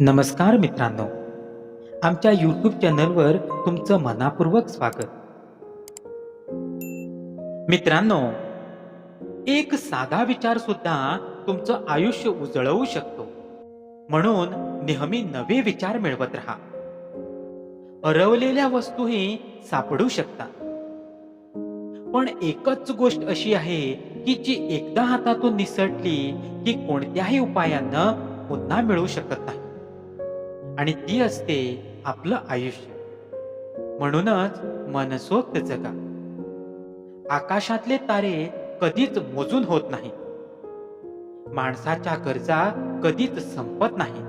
नमस्कार मित्रांनो. आमच्या यूट्यूब चॅनलवर तुमचं मनापूर्वक स्वागत. मित्रांनो एक साधा विचार सुद्धा तुमचं आयुष्य उजळवू शकतो. म्हणून नेहमी नवे विचार मिळवत राहा. हरवलेल्या वस्तूही सापडू शकतात. पण एकच गोष्ट अशी आहे की जी एकदा हातातून निसटली की कोणत्याही उपायानं पुन्हा मिळू शकत नाही. आणि ती असते आपलं आयुष्य. म्हणूनच मनसोक्त जगा. आकाशातले तारे कधीच मोजून होत नाही माणसाच्या गरजा कधीच संपत नाही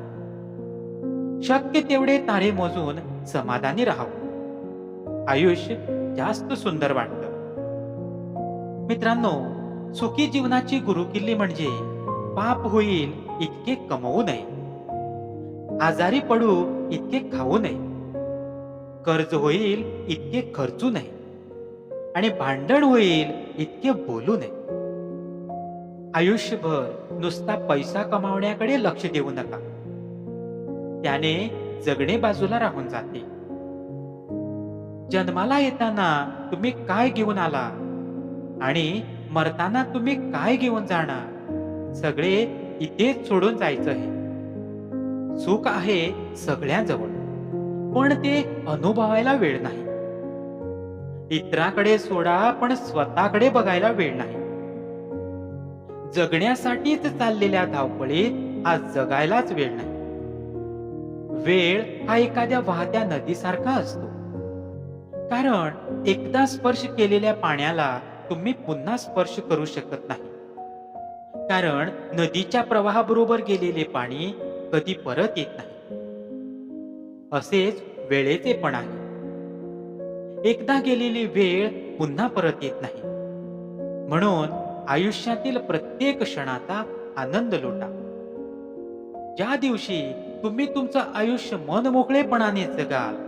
शक्य तेवढे तारे मोजून समाधानी राहावं. आयुष्य जास्त सुंदर वाटतं. मित्रांनो सुखी जीवनाची गुरुकिल्ली म्हणजे पाप होईल इतके कमवू नये. आजारी पडू इतके खाऊ नये. कर्ज होईल इतके खर्चू नये. आणि भांडण होईल इतके बोलू नये. आयुष्यभर नुसता पैसा कमावण्याकडे लक्ष देऊ नका. त्याने जगणे बाजूला राहून जाते. जन्माला येताना तुम्ही काय घेऊन आला? आणि मरताना तुम्ही काय घेऊन जाणार? सगळे इथेच सोडून जायचं आहे. सुख आहे सगळ्यांजवळ पण ते अनुभवायला वेळ नाही. इतराकडे सोडा पण स्वतःकडे बघायला वेळ नाही. जगण्यासाठीच चाललेल्या धावपळीत आज जगायलाच वेळ नाही. वेळ हा एखाद्या वाहत्या नदीसारखा असतो. कारण एकदा स्पर्श केलेल्या पाण्याला तुम्ही पुन्हा स्पर्श करू शकत नाही. कारण नदीच्या प्रवाहाबरोबर गेलेले पाणी कधी परत येत नाही. असेच वेळेचे पण आहे. एकदा गेलेली वेळ पुन्हा परत येत नाही. म्हणून आयुष्यातील प्रत्येक क्षणाचा आनंद लुटा. ज्या दिवशी तुम्ही तुमचं आयुष्य मन मोकळेपणाने जगाल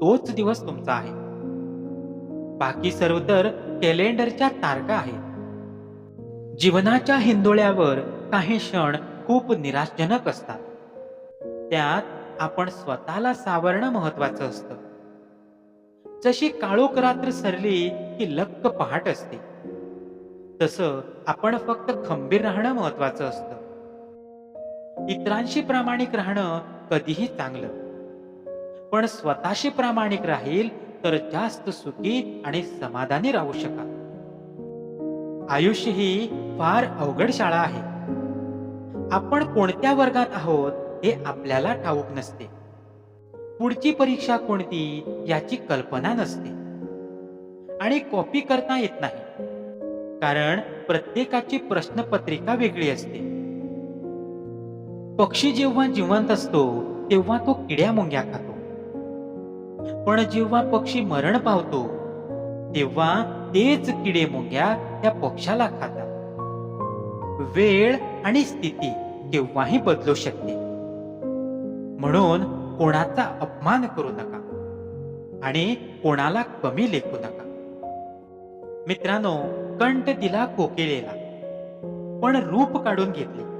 तोच दिवस तुमचा आहे. बाकी सर्व तर कॅलेंडरच्या तारखा आहेत. जीवनाच्या हिंदोळ्यावर काही क्षण खूप निराशजनक असतात. त्यात आपण स्वतःला सावरणं महत्वाचं असतं. जशी काळोख रात्र सरली की लक्क पहाट असते. तसं आपण फक्त खंबीर राहणं महत्वाचं असतं. इतरांशी प्रामाणिक राहणं कधीही चांगलं. पण स्वतःशी प्रामाणिक राहील तर जास्त सुखी आणि समाधानी राहू शकाल. आयुष्य ही फार अवघड शाळा आहे. आपण कोणत्या वर्गात आहोत हे आपल्याला ठाऊक नसते. पुढची परीक्षा कोणती याची कल्पना नसते. आणि कॉपी करता येत नाही. कारण प्रत्येकाची प्रश्नपत्रिका वेगळी असते. पक्षी जेव्हा जिवंत असतो तेव्हा तो किड्या मुंग्या खातो. पण जेव्हा पक्षी मरण पावतो तेव्हा तेच किडे मुंग्या त्या पक्षाला खातात. वेळ आणि स्थिती केव्हाही बदलू शकते. म्हणून कोणाचा अपमान करू नका आणि कोणाला कमी लेखू नका. मित्रांनो कंठ दिला कोकिळेला पण रूप काढून घेतले.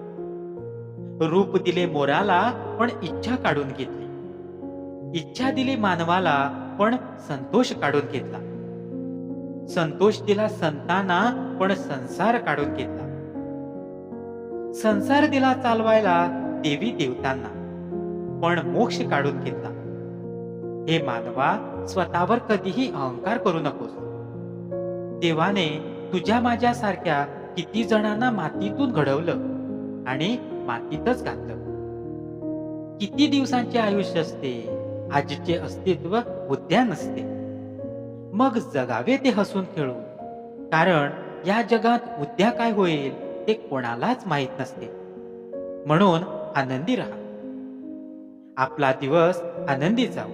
रूप दिले मोराला पण इच्छा काढून घेतली. इच्छा दिली मानवाला पण संतोष काढून घेतला. संतोष दिला संतांना पण संसार काढून घेतला. संसार दिला चालवायला देवी देवतांना पण मोक्ष काढून घेतला. हे मानवा स्वतःवर कधीही अहंकार करू नकोस. देवाने तुझ्या माझ्या सारख्या किती जणांना मातीतून घडवलं आणि मातीतच घातलं. किती दिवसांचे आयुष्य असते आजचे अस्तित्व उद्या नसते. मग जगावे ते हसून खेळून कारण या जगात उद्या काय होईल? ते कोणालाच माहीत नसते. म्हणून आनंदी राहा. आपला दिवस आनंदी जाऊ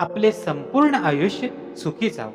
आपले संपूर्ण आयुष्य सुखी जाऊ